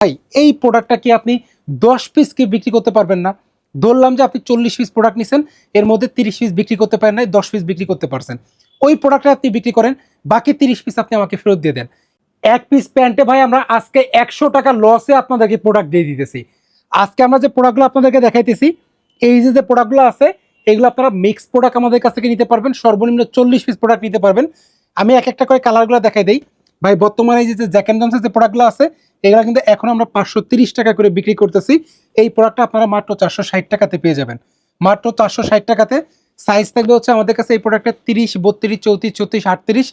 ভাই, এই প্রোডাক্টটা কি আপনি দশ পিস কি বিক্রি করতে পারবেন না? ধরলাম যে আপনি চল্লিশ পিস প্রোডাক্ট নিছেন, এর মধ্যে তিরিশ পিস বিক্রি করতে পারেন নাই, দশ পিস বিক্রি করতে পারছেন। ওই প্রোডাক্টটা আপনি বিক্রি করেন, বাকি তিরিশ পিস আপনি আমাকে ফেরত দিয়ে দেন। এক পিস প্যান্টে ভাই, আমরা আজকে একশো টাকা লসে আপনাদেরকে প্রোডাক্ট দিয়ে দিতেছি। আজকে আমরা যে প্রোডাক্টগুলো আপনাদেরকে দেখাইতেছি, এই যে যে প্রোডাক্টগুলো আছে, এগুলো আপনারা মিক্স প্রোডাক্ট আমাদের কাছ থেকে নিতে পারবেন, সর্বনিম্ন চল্লিশ পিস প্রোডাক্ট নিতে পারবেন। আমি এক একটা করে কালারগুলো দেখাই দিই। ভাই, বর্তমানে এই যে জ্যাক অ্যান্ড জনসের যে প্রোডাক্টগুলো আছে, এগুলো কিন্তু এখন আমরা পাঁচশো টাকা করে বিক্রি করতেছি। এই প্রোডাক্টটা আপনারা মাত্র চারশো ষাট টাকাতে পেয়ে যাবেন। মাত্র চারশো ষাট টাকাতে সাইজ থাকবে হচ্ছে আমাদের কাছে এই প্রোডাক্টের তিরিশ, বত্রিশ, চৌত্রিশ চৌত্রিশ আটত্রিশ।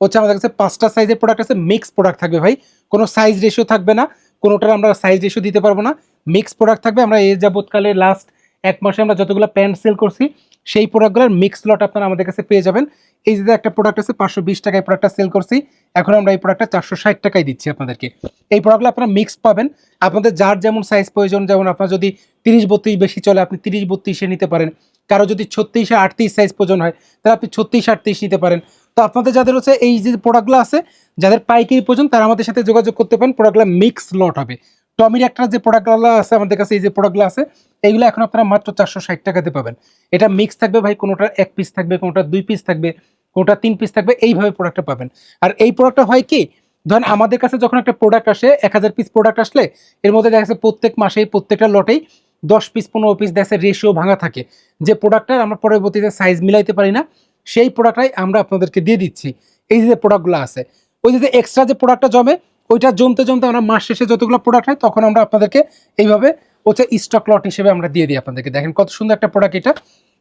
হচ্ছে আমাদের কাছে পাঁচটা সাইজের প্রোডাক্ট আছে মিক্স প্রোডাক্ট থাকবে ভাই। কোনো সাইজ রেশিও থাকবে না, কোনোটার আমরা সাইজ রেশিও দিতে পারব না। মিক্স প্রোডাক্ট থাকবে, আমরা এই যাবৎকালে লাস্ট এক মাসে আমরা যতগুলো প্যান্ট সেল করছি, সেই প্রোডাক্টগুলোর মিক্স লট আপনারা আমাদের কাছে পেয়ে যাবেন। এই যে একটা প্রোডাক্ট আছে, পাঁচশো বিশ টাকায় প্রোডাক্টটা সেল করছি, এখন আমরা এই প্রোডাক্টটা চারশো ষাট টাকায় দিচ্ছি আপনাদেরকে। এই প্রোডাক্টগুলো আপনারা মিক্স পাবেন। আপনাদের যার যেমন সাইজ প্রয়োজন, যেমন আপনার যদি তিরিশ বত্রিশ বেশি চলে, আপনি তিরিশ বত্রিশে নিতে পারেন। কারও যদি ছত্রিশে আটত্রিশ সাইজ প্রয়োজন হয়, তাহলে আপনি ছত্রিশ আটত্রিশ নিতে পারেন। তো আপনাদের যাদের হচ্ছে এই যে প্রোডাক্টগুলো আছে, যাদের পাইকারি প্রয়োজন, তারা আমাদের সাথে যোগাযোগ করতে পারেন। প্রোডাক্টগুলো মিক্স লট হবে। টমির একটা যে প্রোডাক্টগুলো আছে, আমাদের কাছে এই যে প্রোডাক্টগুলো আছে, এইগুলো এখন আপনারা মাত্র চারশো ষাট টাকাতে পাবেন। এটা মিক্স থাকবে ভাই, কোনোটার এক পিস থাকবে কোনোটা দুই পিস থাকবে কোনোটা তিন পিস থাকবে, এইভাবে প্রোডাক্টটা পাবেন। আর এই প্রোডাক্টটা হয় কি, ধরেন আমাদের কাছে যখন একটা প্রোডাক্ট আসে, এক হাজার পিস প্রোডাক্ট আসলে, এর মধ্যে দেখা যাচ্ছে প্রত্যেক মাসেই, প্রত্যেকটা লটেই দশ পিস পনেরো পিস দেখা রেশিও ভাঙা থাকে। যে প্রোডাক্টটার আমরা পরবর্তীতে সাইজ মিলাইতে পারি না, সেই প্রোডাক্টটাই আমরা আপনাদেরকে দিয়ে দিচ্ছি। এই যে প্রোডাক্টগুলো আছে, ওই যে এক্সট্রা যে প্রোডাক্টটা জমে ওইটা জমতে জমতে আমরা মাস শেষে যতগুলো প্রোডাক্ট হয়, তখন আমরা আপনাদেরকে এইভাবে হচ্ছে স্টক লট হিসেবে আমরা দিয়ে দিই আপনাদেরকে। দেখেন কত সুন্দর একটা প্রোডাক্ট এটা।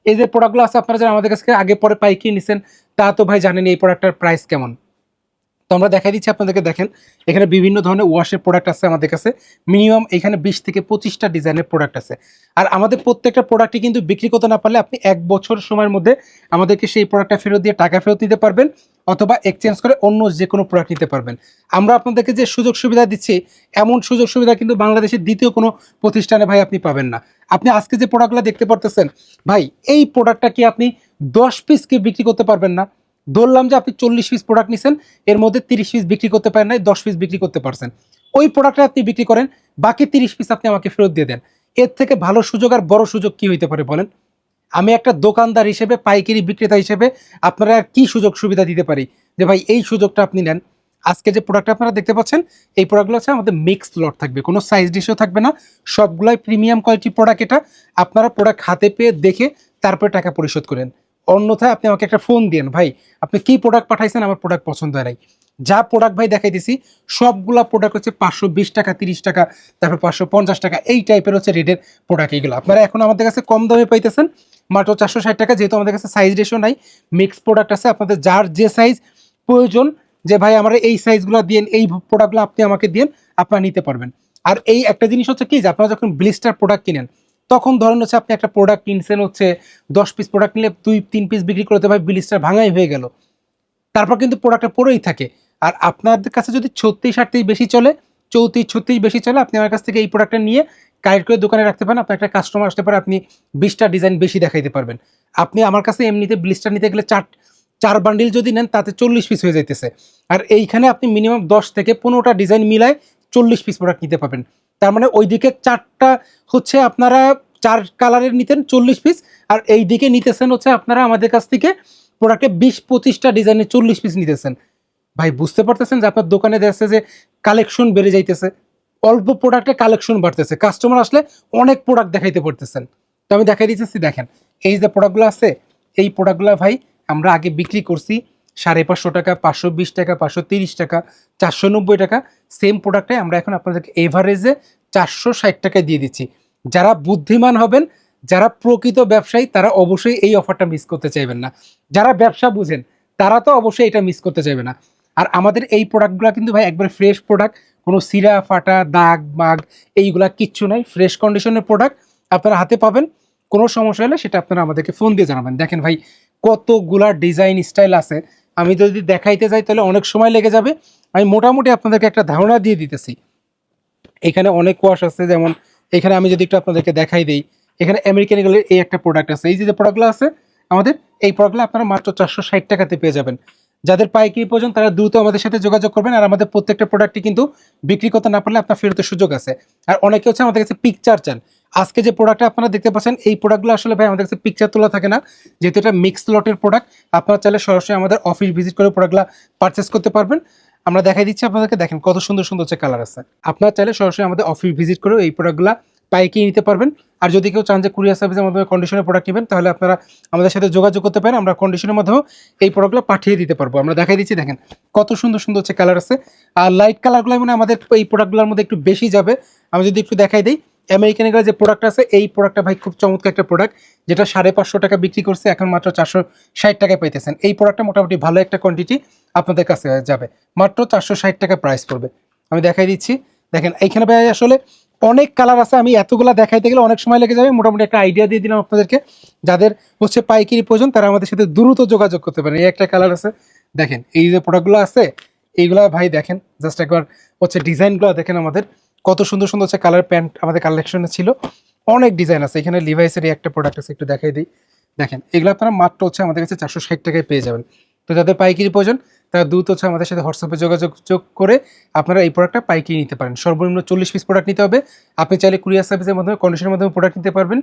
এই যে প্রোডাক্টগুলো আছে, আপনারা যারা আমাদের কাছে আগে পরে পাইকিয়ে নিছেন, তা তো ভাই জানেন এই প্রোডাক্টটার প্রাইস কেমন। আমরা দেখাই দিচ্ছি আপনাদেরকে, দেখেন, এখানে বিভিন্ন ধরনের ওয়াশের প্রোডাক্ট আছে আমাদের কাছে। মিনিমাম এখানে বিশ থেকে পঁচিশটা ডিজাইনের প্রোডাক্ট আছে। আর আমাদের প্রত্যেকটা প্রোডাক্টই কিন্তু বিক্রি করতে না পারলে আপনি এক বছর সময়ের মধ্যে আমাদেরকে সেই প্রোডাক্টটা ফেরত দিয়ে টাকা ফেরত দিতে পারবেন অথবা এক্সচেঞ্জ করে অন্য যে কোনো প্রোডাক্ট নিতে পারবেন। আমরা আপনাদেরকে যে সুযোগ সুবিধা দিচ্ছি, এমন সুযোগ সুবিধা কিন্তু বাংলাদেশের দ্বিতীয় কোনো প্রতিষ্ঠানে ভাই আপনি পাবেন না। আপনি আজকে যে প্রোডাক্টগুলো দেখতে পারতেছেন, ভাই, এই প্রোডাক্টটা কি আপনি দশ পিসকে বিক্রি করতে পারবেন না? ধরলাম যে আপনি চল্লিশ পিস প্রোডাক্ট নিছেন, এর মধ্যে তিরিশ পিস বিক্রি করতে পারেন নাই, দশ পিস বিক্রি করতে পারছেন। ওই প্রোডাক্টটা আপনি বিক্রি করেন, বাকি তিরিশ পিস আপনি আমাকে ফেরত দিয়ে দেন। এর থেকে ভালো সুযোগ আর বড় সুযোগ কি হইতে পারে বলেন? আমি একটা দোকানদার হিসেবে, পাইকারি বিক্রেতা হিসেবে আপনারা আর কি সুযোগ সুবিধা দিতে পারি? যে ভাই, এই সুযোগটা আপনি নেন। আজকে যে প্রোডাক্ট আপনারা দেখতে পাচ্ছেন, এই প্রোডাক্টগুলো হচ্ছে আমাদের মিক্স লট থাকবে। কোনো সাইজ ডিশও থাকবে না। সবগুলাই প্রিমিয়াম কোয়ালিটি প্রোডাক্ট এটা। আপনারা প্রোডাক্ট হাতে পেয়ে দেখে তারপরে টাকা পরিশোধ করেন। অন্যথায় আপনি আমাকে একটা ফোন দিন ভাই, আপনি কি প্রোডাক্ট পাঠাইছেন? আমার প্রোডাক্ট পছন্দ হয় নাই। যা প্রোডাক্ট ভাই দেখাইতেছি, সবগুলা প্রোডাক্ট হচ্ছে পাঁচশো বিশ টাকা, তিরিশ টাকা, তারপর পাঁচশো পঞ্চাশ টাকা, এই টাইপের হচ্ছে রেটের প্রোডাক্ট এইগুলো আপনারা এখন আমাদের কাছে কম দামে পাইতেছেন, মাত্র চারশো ষাট টাকা, যেহেতু আমাদের কাছে সাইজ রেশিও নাই মিক্স প্রোডাক্ট আছে, আপনাদের যার যে সাইজ প্রয়োজন, যে ভাই আমার এই সাইজগুলো দিন এই প্রোডাক্টগুলো আপনি আমাকে দিন আপনারা নিতে পারবেন। আর এই একটা জিনিস হচ্ছে কি, যে আপনারা যখন ব্লিস্টার প্রোডাক্ট কিনেন তখন ধরেন হচ্ছে আপনি একটা প্রোডাক্ট কিনছেন হচ্ছে দশ পিস প্রোডাক্ট নিলে দুই, তিন পিস বিক্রি করতে ভাই ব্লিস্টার ভাঙাই হয়ে গেল। তারপর কিন্তু প্রোডাক্টটা পড়েই থাকে। আর আপনাদের কাছে যদি ছত্রিশ, আটত্রিশ বেশি চলে, চৌত্রিশ, ছত্রিশ বেশি চলে, আপনি আমার কাছ থেকে এই প্রোডাক্টটা নিয়ে কালেক্ট করে দোকানে রাখতে পারেন, আপনার একটা কাস্টমার আসতে পারে, আপনি বিশটা ডিজাইন বেশি দেখাইতে পারবেন। আপনি আমার কাছে এমনিতে ব্লিস্টার নিতে গেলে চার চার বান্ডিল যদি নেন, তাতে চল্লিশ পিস হয়ে যাইতেছে। আর এইখানে আপনি মিনিমাম দশ থেকে পনেরোটা ডিজাইন মিলায় চল্লিশ পিস প্রোডাক্ট নিতে পারবেন। তার মানে ওইদিকে চারটা হচ্ছে আপনারা চার কালারের নিতেন চল্লিশ পিস আর এই দিকে নিতেছেন হচ্ছে আপনারা আমাদের কাছ থেকে প্রোডাক্টে বিশ পঁচিশটা ডিজাইনের চল্লিশ পিস নিতেছেন। ভাই, বুঝতে পারতেছেন যে আপনার দোকানে দেখছে যে কালেকশন বেড়ে যাইতেছে, অল্প প্রোডাক্টে কালেকশন বাড়তেছে কাস্টমার আসলে অনেক প্রোডাক্ট দেখাইতে পারতেছেন। তো আমি দেখাই দিতেছি, দেখেন, এই যে প্রোডাক্টগুলো আছে, এই প্রোডাক্টগুলো ভাই আমরা আগে বিক্রি করছি সাড়ে পাঁচশো টাকা, পাঁচশো বিশ টাকা, পাঁচশো তিরিশ টাকা, চারশো নব্বই টাকা সেম প্রোডাক্টে আমরা এখন আপনাদেরকে এভারেজে চারশো ষাট টাকায় দিয়ে দিচ্ছি। যারা বুদ্ধিমান হবেন, যারা প্রকৃত ব্যবসায়ী, তারা অবশ্যই এই অফারটা মিস করতে চাইবেন না। যারা ব্যবসা বুঝেন, তারা তো অবশ্যই এটা মিস করতে চাইবে না। আর আমাদের এই প্রোডাক্টগুলো কিন্তু ভাই একবার ফ্রেশ প্রোডাক্ট কোনো সিরা ফাটা, দাগ, মাগ, এইগুলা কিচ্ছু নাই। ফ্রেশ কন্ডিশনের প্রোডাক্ট আপনারা হাতে পাবেন। কোনো সমস্যা হলে সেটা আপনারা আমাদেরকে ফোন দিয়ে জানাবেন। দেখেন ভাই, কতগুলা ডিজাইন স্টাইল আছে। আমি যদি দেখাইতে যাই, তাহলে অনেক সময় লেগে যাবে। আমি মোটামুটি আপনাদেরকে একটা ধারণা দিয়ে দিতেছি। এখানে অনেক ওয়াশ আছে, যেমন এখানে আমি যদি একটু আপনাদেরকে দেখাই দিই, এখানে আমেরিকান এগুলোর এই একটা প্রোডাক্ট আছে। এই যে যে প্রোডাক্টগুলো আছে, আমাদের এই প্রোডাক্টগুলো আপনারা মাত্র চারশো ষাট টাকাতে পেয়ে যাবেন। যাদের পাইকারি প্রয়োজন তারা দ্রুত আমাদের সাথে যোগাযোগ করবেন, আর আমাদের প্রত্যেকটা প্রোডাক্টই কিন্তু বিক্রি করতে না পারলে আপনার ফেরতের সুযোগ আছে। আর অনেকে হচ্ছে আমাদের কাছে পিকচার চান। আজকে যে প্রোডাক্টটা আপনারা দেখতে পাচ্ছেন, এই প্রোডাক্টগুলো আসলে ভাই আমাদের কাছে পিকচার তোলা থাকে না। যেহেতু এটা মিক্স লটের প্রোডাক্ট আপনারা চাইলে সরাসরি আমাদের অফিস ভিজিট করে প্রোডাক্টগুলো পারচেস করতে পারবেন। আমরা দেখাই দিচ্ছি আপনাদেরকে, দেখেন কত সুন্দর সুন্দর হচ্ছে কালার আছে। আপনারা চাইলে সরাসরি আমাদের অফিস ভিজিট করেও এই প্রোডাক্টগুলো পাইকারি নিতে পারবেন। আর যদি কেউ চান যে কুরিয়ার সার্ভিসের মাধ্যমে কন্ডিশনের প্রোডাক্ট নেবেন, তাহলে আপনারা আমাদের সাথে যোগাযোগ করতে পারেন। আমরা কন্ডিশনের মাধ্যমে এই প্রোডাক্টগুলো পাঠিয়ে দিতে পারব। আমরা দেখাই দিচ্ছি, দেখেন কত সুন্দর সুন্দর হচ্ছে কালার আছে। আর লাইট কালারগুলো মানে আমাদের এই প্রোডাক্টগুলোর মধ্যে একটু বেশি যাবে। আমি যদি একটু দেখাই দিই আমেরিকান এগুলো যে প্রোডাক্ট আছে, এই প্রোডাক্টটা ভাই খুব চমৎকার একটা প্রোডাক্ট যেটা সাড়ে পাঁচশো টাকা বিক্রি করছে, এখন মাত্র চারশো ষাট টাকায় পাইতেছেন। এই প্রোডাক্টটা মোটামুটি ভালো একটা কোয়ান্টিটি আপনাদের কাছে যাবে। মাত্র চারশো ষাট টাকা প্রাইস পড়বে। আমি দেখাই দিচ্ছি। দেখেন, এইখানে ভাই আসলে অনেক কালার আছে। আমি এতগুলা দেখাইতে গেলে অনেক সময় লেগে যাবে। মোটামুটি একটা আইডিয়া দিয়ে দিলাম আপনাদেরকে। যাদের হচ্ছে পাইকারি প্রয়োজন, তারা আমাদের সাথে দ্রুত যোগাযোগ করতে পারেন। এই একটা কালার আছে। দেখেন, এই যে প্রোডাক্টগুলো আছে, এইগুলা ভাই দেখেন জাস্ট একবার হচ্ছে ডিজাইনগুলো দেখেন আমাদের। কত সুন্দর সুন্দর হচ্ছে কালার প্যান্ট আমাদের কালেকশনে ছিল। অনেক ডিজাইন আছে। এখানে লিভাইসের একটা প্রোডাক্ট আছে, একটু দেখাই দিই। দেখেন, এগুলো আপনারা মাত্র হচ্ছে আমাদের কাছে চারশো ষাট টাকায় পেয়ে যাবেন। তো যাদের পাইকারি প্রয়োজন, তারা দ্রুত হচ্ছে আমাদের সাথে হোয়াটসঅ্যাপে যোগাযোগ, যোগ করে আপনারা এই প্রোডাক্টটা পাইকারি নিতে পারেন। সর্বনিম্ন চল্লিশ পিস প্রোডাক্ট নিতে হবে। আপনি চাইলে কুরিয়ার সার্ভিসের মাধ্যমে কন্ডিশনের মাধ্যমে প্রোডাক্ট নিতে পারবেন।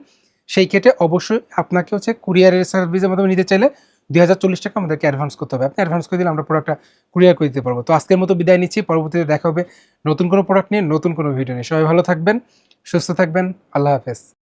সেই ক্ষেত্রে অবশ্যই আপনাকে হচ্ছে কুরিয়ারের সার্ভিসের মাধ্যমে নিতে চাইলে দুই হাজার চল্লিশ টাকা আমাদেরকে অ্যাডভান্স করতে হবে। আপনি অ্যাডভান্স করে দিলে আমরা প্রোডাক্টটা কুরিয়ার করে দিতে পারব। তো আজকের মতো বিদায় নিচ্ছি। পরবর্তীতে দেখা হবে নতুন কোনো প্রোডাক্ট নিয়ে, নতুন কোনো ভিডিও নিয়ে। সবাই ভালো থাকবেন, সুস্থ থাকবেন। আল্লাহ হাফেজ।